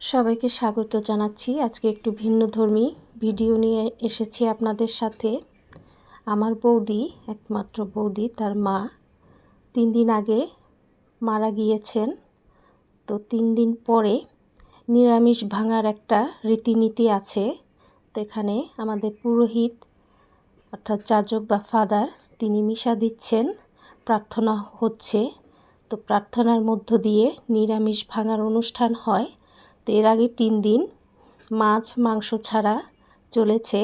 সবাইকে স্বাগত জানাচ্ছি। আজকে একটু ভিন্ন ধর্মী ভিডিও নিয়ে এসেছি আপনাদের সাথে। আমার বৌদি, একমাত্র বৌদি, তার মা তিন দিন আগে মারা গিয়েছেন। তো তিন দিন পরে নিরামিষ ভাঙার একটা রীতিনীতি আছে। তো এখানে আমাদের পুরোহিত, অর্থাৎ যাজক বা ফাদার, তিনি মিশা দিচ্ছেন। প্রার্থনা হচ্ছে। তো প্রার্থনার মধ্য দিয়ে নিরামিষ ভাঙার অনুষ্ঠান হয়। তো এর আগে তিন দিন মাছ, মাংস ছাড়া চলেছে।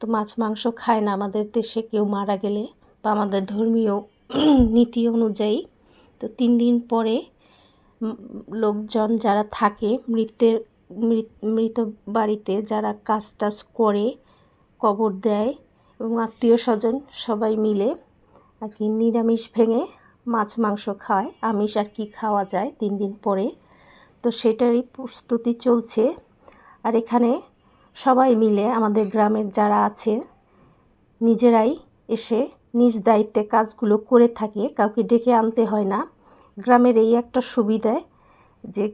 তো মাছ, মাংস খায় না আমাদের দেশে কেউ মারা গেলে বা আমাদের ধর্মীয় নীতি অনুযায়ী। তো তিন দিন পরে লোকজন যারা থাকে মৃতের, মৃত বাড়িতে যারা কাজ টাজ করে, কবর দেয় এবং আত্মীয় স্বজন সবাই মিলে আর কি নিরামিষ ভেঙে মাছ, মাংস খায়। আমিষ আর কি খাওয়া যায় তিন দিন পরে। তো সেটারই প্রস্তুতি চলছে। আর এখানে সবাই মিলে আমাদের গ্রামের যারা আছে, নিজেরাই এসে নিজ দায়িত্বে কাজগুলো করে থাকে। কাউকে ডেকে আনতে হয় না। গ্রামের এই একটা সুবিধায় যে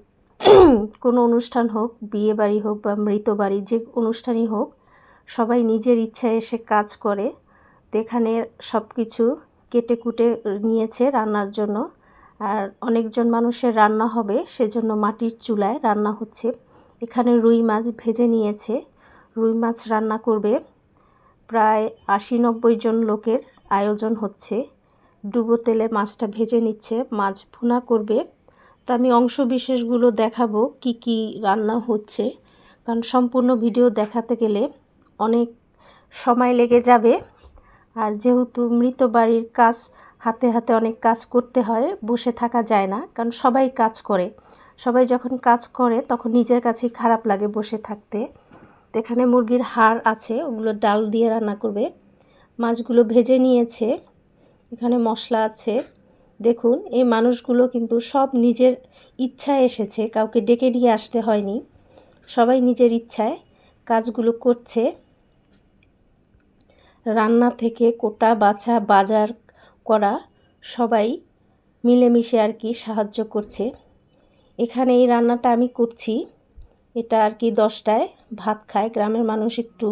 কোনো অনুষ্ঠান হোক, বিয়ে বাড়ি হোক বা মৃত বাড়ি, যে অনুষ্ঠানই হোক, সবাই নিজের ইচ্ছায় এসে কাজ করে। তো এখানে সব কিছু কেটে কুটে নিয়েছে রান্নার জন্য। আর অনেকজন মানুষের রান্না হবে, সেজন্য মাটির চুলায় রান্না হচ্ছে। এখানে রুই মাছ ভেজে নিয়েছে। রুই মাছ রান্না করবে। প্রায় আশি নব্বই জন লোকের আয়োজন হচ্ছে। ডুবো তেলে মাছটা ভেজে নিচ্ছে। মাছ ভুনা করবে। তো আমি অংশ বিশেষগুলো দেখাবো কি কি রান্না হচ্ছে। কারণ সম্পূর্ণ ভিডিও দেখাতে গেলে অনেক সময় লেগে যাবে। আর যেহেতু মৃত বাড়ির কাজ হাতে হাতে অনেক কাজ করতে হয়, বসে থাকা যায় না, কারণ সবাই কাজ করে। সবাই যখন কাজ করে, তখন নিজের কাছেই খারাপ লাগে বসে থাকতে। তো এখানে মুরগির হাড় আছে, ওগুলো ডাল দিয়ে রান্না করবে। মাছগুলো ভেজে নিয়েছে, এখানে মশলা আছে। দেখুন, এই মানুষগুলো কিন্তু সব নিজের ইচ্ছায় এসেছে, কাউকে ডেকে নিয়ে আসতে হয়নি। সবাই নিজের ইচ্ছায় কাজগুলো করছে। রান্না থেকে কোটা বাছা বাজার করা সবাই মিলেমিশে আর কি সাহায্য করছে। এখানে এই রান্নাটা আমি করছি। এটা আর কি দশটায় ভাত খায়। গ্রামের মানুষ একটু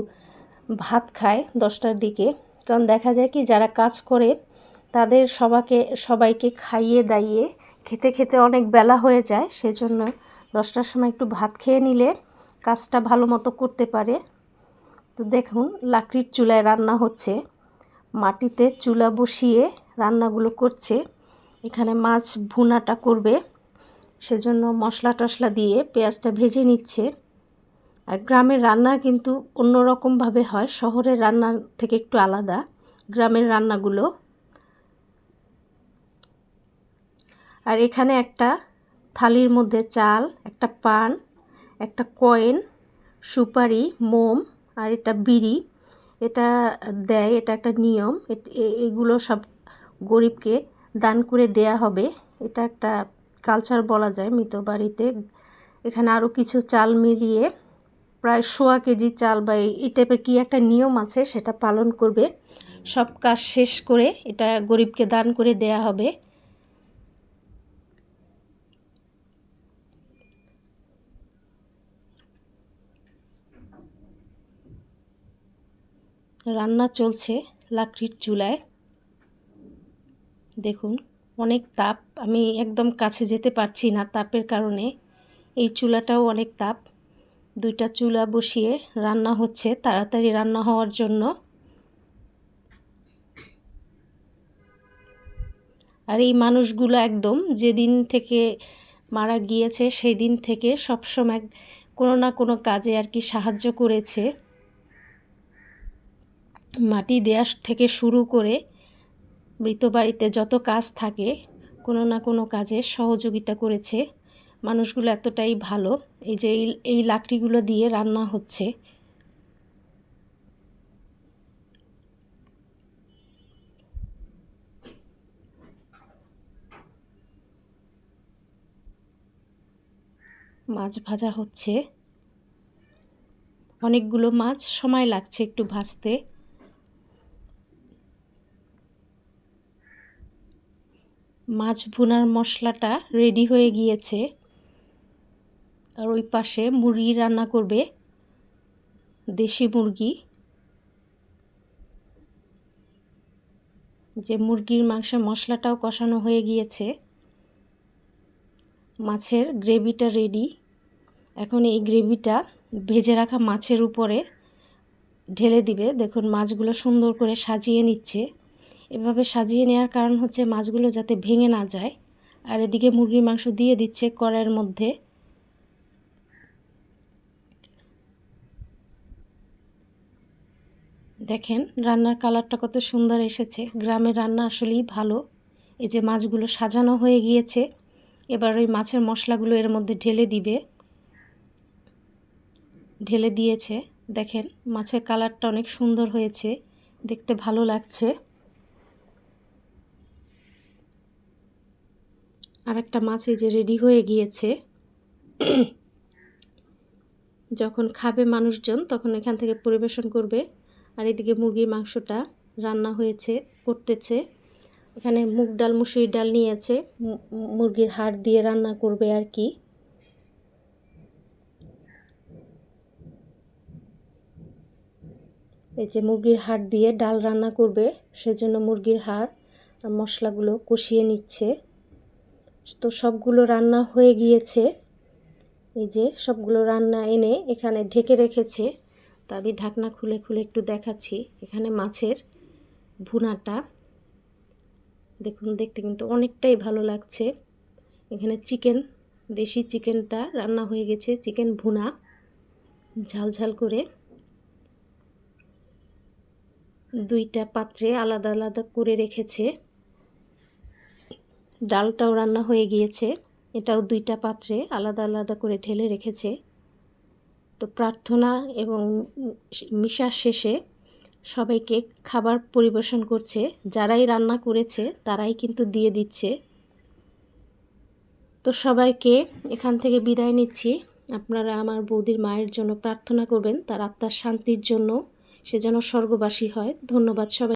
ভাত খায় দশটার দিকে। কারণ দেখা যায় কি, যারা কাজ করে, তাদের সবাকে, সবাইকে খাইয়ে দাইয়ে খেতে খেতে অনেক বেলা হয়ে যায়। সেজন্য দশটার সময় একটু ভাত খেয়ে নিলে কাজটা ভালো মতো করতে পারে। তো দেখুন, লাকড়ির চুলায় রান্না হচ্ছে। মাটিতে চুলা বসিয়ে রান্নাগুলো করছে। এখানে মাছ ভুনাটা করবে। সেজন্য মশলা টশলা দিয়ে পেঁয়াজটা ভেজে নিচ্ছে। আর গ্রামের রান্না কিন্তু অন্যরকমভাবে হয়। শহরের রান্না থেকে একটু আলাদা। গ্রামের রান্নাগুলো। আর এখানে একটা থালির মধ্যে চাল, একটা পান, একটা কয়েন, সুপারি, মোম আর এটা বিড়ি। এটা দেয়, এটা একটা নিয়ম। এগুলো সব গরিবকে দান করে দেয়া হবে। এটা একটা কালচার বলা যায় মৃত বাড়িতে। এখানে আরও কিছু চাল মিলিয়ে প্রায় সোয়া কেজি চাল বা এই টাইপের কী একটা নিয়ম আছে সেটা পালন করবে। সব কাজ শেষ করে এটা গরিবকে দান করে দেয়া হবে। রান্না চলছে লাকড়ির চুলায়। দেখুন, অনেক তাপ। আমি একদম কাছে যেতে পারছি না তাপের কারণে। এই চুলাটাও অনেক তাপ। দুইটা চুলা বসিয়ে রান্না হচ্ছে, তাড়াতাড়ি রান্না হওয়ার জন্য। আর এই মানুষগুলো একদম যেদিন থেকে মারা গিয়েছে সেই দিন থেকে সবসময় কোনো না কোনো কাজে আর কি সাহায্য করেছে। মাটি দেওয়া থেকে শুরু করে মৃত বাড়িতে যত কাজ থাকে, কোনো না কোনো কাজে সহযোগিতা করেছে। মানুষগুলো এতটাই ভালো, এই যে এই লাকড়িগুলো দিয়ে রান্না হচ্ছে। মাছ ভাজা হচ্ছে। অনেকগুলো মাছ, সময় লাগছে একটু ভাজতে। মাছ ভুনার মশলাটা রেডি হয়ে গিয়েছে। আর ওই পাশে মুরগি রান্না করবে দেশি মুরগি। যে মুরগির মাংসের মশলাটাও কষানো হয়ে গিয়েছে। মাছের গ্রেভিটা রেডি এখন এই গ্রেভিটা ভেজে রাখা মাছের উপরে ঢেলে দিবে। দেখুন, মাছগুলো সুন্দর করে সাজিয়ে নিচ্ছে। এভাবে সাজিয়ে নেওয়ার কারণ হচ্ছে মাছগুলো যাতে ভেঙে না যায়। আর এদিকে মুরগির মাংস দিয়ে দিচ্ছে কড়াইয়ের মধ্যে। দেখেন, রান্নার কালারটা কত সুন্দর এসেছে। গ্রামের রান্না আসলেই ভালো। এই যে মাছগুলো সাজানো হয়ে গিয়েছে, এবার ওই মাছের মশলাগুলো এর মধ্যে ঢেলে দিবে। ঢেলে দিয়েছে। দেখেন, মাছের কালারটা অনেক সুন্দর হয়েছে। দেখতে ভালো লাগছে। আর একটা মাছ এই যে রেডি হয়ে গিয়েছে। যখন খাবে মানুষজন, তখন এখান থেকে পরিবেশন করবে। আর এদিকে মুরগির মাংসটা রান্না হয়েছে, করতেছে। এখানে মুগ ডাল, মুসুরি ডাল নিয়েছে। মুরগির হাড় দিয়ে রান্না করবে আর কি। এই যে মুরগির হাড় দিয়ে ডাল রান্না করবে, সেজন্য মুরগির হাড় মশলাগুলো কষিয়ে নিচ্ছে। তো সবগুলো রান্না হয়ে গিয়েছে। এই যে সবগুলো রান্না এনে এখানে ঢেকে রেখেছে। তো আমি ঢাকনা খুলে খুলে একটু দেখাচ্ছি। এখানে মাছের ভুনাটা। দেখুন, দেখতে কিন্তু অনেকটাই ভালো লাগছে। এখানে চিকেন, দেশি চিকেনটা রান্না হয়ে গেছে, চিকেন ভুনা। ঝাল ঝাল করে দুইটা পাত্রে আলাদা আলাদা করে রেখেছে। ডালটাও রান্না হয়ে গিয়েছে। এটাও দুইটা পাত্রে আলাদা আলাদা করে ঢেলে রেখেছে। তো প্রার্থনা এবং মিশার শেষে সবাইকে খাবার পরিবেশন করছে। যারাই রান্না করেছে, তারাই কিন্তু দিয়ে দিচ্ছে। তো সবাইকে এখান থেকে বিদায় নিচ্ছি। আপনারা আমার বৌদির মায়ের জন্য প্রার্থনা করবেন, তার আত্মার শান্তির জন্য। সে যেন স্বর্গবাসী হয়। ধন্যবাদ সবাই।